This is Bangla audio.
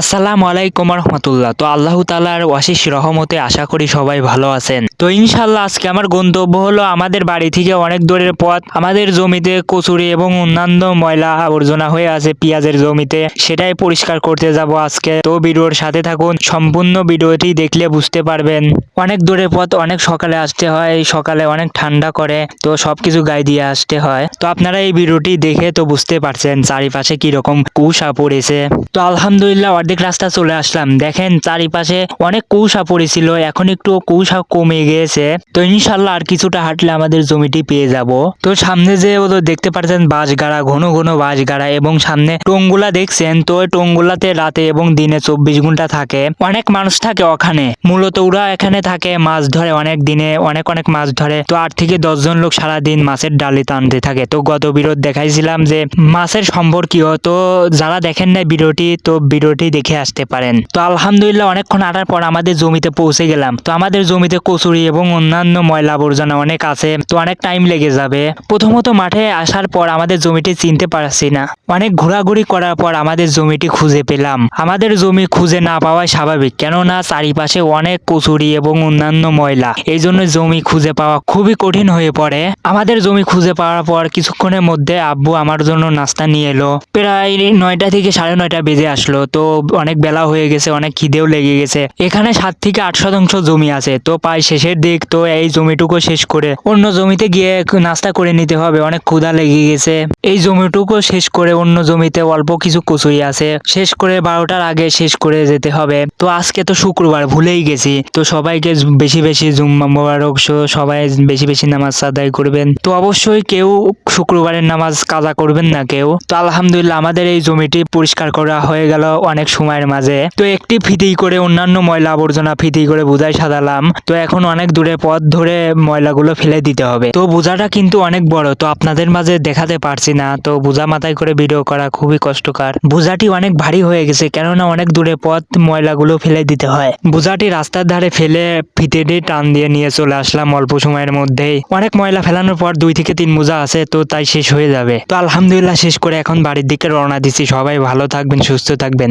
আসসালামু আলাইকুম রহমতুল্লাহ। তো আল্লাহ তালার অশেষ রহমতে আশা করি সবাই ভালো আছেন। তো ইনশাল্লাহ আজকে আমার গন্তব্য হলো আমাদের বাড়ি থেকে অনেক দূরের পথ। আমাদের জমিতে কচুরি এবং অন্যান্য ময়লা আবর্জনা হয়ে আছে পেঁয়াজের জমিতে। সেটাই পরিষ্কার করতে যাব আজকে। তো ভিডিওর সাথে থাকুন, সম্পূর্ণ ভিডিওটি দেখলে বুঝতে পারবেন। অনেক দূরের পথ, অনেক সকালে আসতে হয়, সকালে অনেক ঠান্ডা করে, তো সবকিছু গায়ে দিয়ে আসতে হয়। তো আপনারা এই ভিডিওটি দেখে তো বুঝতে পারছেন চারিপাশে কীরকম কুশা পড়েছে। তো আলহামদুলিল্লাহ অর্ধেক রাস্তা চলে আসলাম। দেখেন, চারিপাশে অনেক কুশা পড়েছিল, এখন একটু কুশা কমে গিয়েছে তো ইনশাল্লাহ আর কিছুটা হাঁটলে আমাদের জমিটি পেয়ে যাব। তো সামনে যে ওদের দেখতে পাচ্ছেন বাঁশগাড়া, ঘন ঘন বাঁশগাড়া এবং সামনে টঙ্গুলা দেখছেন, তো টঙ্গুলাতে রাতে এবং দিনে চব্বিশ ঘণ্টা থাকে। অনেক মানুষ থাকে ওখানে। মূলত ওরা এখানে থাকে, মাছ ধরে অনেক দিনে, অনেক অনেক মাছ ধরে। তো আট থেকে দশজন লোক সারাদিন মাছের ডালি টানতে থাকে। তো গত বিরোধ দেখাইছিলাম যে, মাছের সম্পর্কীয়, তো যারা দেখেন না ভিডিওটি, তো ভিডিওটি দেখে আসতে পারেন। তো আলহামদুলিল্লাহ অনেকক্ষণ আটার পর আমাদের জমিতে পৌঁছে গেলাম। তো আমাদের জমিতে কচুরি এবং অন্যান্য ময়লা আবর্জনা অনেক আছে, তো অনেক টাইম লেগে যাবে। প্রথমত মাঠে আসার পর আমাদের জমিটি চিনতে পারছি না। অনেক ঘোরাঘুরি করার পর আমাদের জমিটি খুঁজে পেলাম। আমাদের জমি খুঁজে না পাওয়াই স্বাভাবিক, কেননা চারিপাশে অনেক কচুরি এবং অন্যান্য ময়লা। এই জন্য জমি খুঁজে পাওয়া খুবই কঠিন হয়ে পড়ে। আমাদের জমি খুঁজে পাওয়ার পর কিছুক্ষণের মধ্যে আব্বু আমার জন্য নাস্তা নিয়ে এলো। প্রায় নয়টা থেকে সাড়ে নয়টা বেজে আসলো। তো অনেক বেলা হয়ে গেছে, অনেক খিদেও লেগে গেছে। এখানে সাত থেকে আট শতাংশ জমি আছে, তো প্রায় শেষের দিক, তো এই জমিটুকু শেষ করে অন্য জমিতে গিয়ে নাস্তা করে নিতে হবে, অনেক ক্ষুধা লেগে গেছে। এই জমিটুকু শেষ করে অন্য জমিতে অল্প কিছু কচুরি আছে, শেষ করে বারোটার আগে শেষ করে যেতে হবে। তো আজকে তো শুক্রবার, ভুলেই গেছি। তো সবাইকে বেশি বেশি জুম্মা মোবারক সবাই বেশি বেশি নামাজ আদায় করবেন। তো অবশ্যই কেউ শুক্রবারের নামাজ কাজা করবেন না কেউ। তো আলহামদুলিল্লাহ, আমাদের এই জমিটি পরিষ্কার করা হয়ে গেল, অনেক সময়ের মাঝে। তো একটি ফিতি করে অন্যান্য ময়লা আবর্জনা ফিতি করে বোঝাই সাজালাম। তো এখন অনেক দূরে পথ ধরে ময়লাগুলো ফেলে দিতে হবে। তো বোঝাটা কিন্তু অনেক বড়, তো আপনাদের মাঝে দেখাতে পারছি না। তো বোঝা মাথায় করে ভিডিও করা খুবই কষ্টকর। বোঝাটি অনেক ভারী হয়ে গেছে, কেননা অনেক দূরে পথ ময়লাগুলো ফেলে দিতে হয়। বোঝাটি রাস্তার ধারে ফেলে ফিতেটি টান দিয়ে নিয়ে চলে আসলাম অল্প সময়ের মধ্যেই। অনেক ময়লা ফেলানোর পর দুই থেকে তিন বোঝা আছে, তো তাই শেষ হয়ে যাবে। তো আলহামদুলিল্লাহ শেষ করে এখন বাড়ির দিকে রওনা দিচ্ছি। সবাই ভালো থাকবেন, সুস্থ থাকবেন।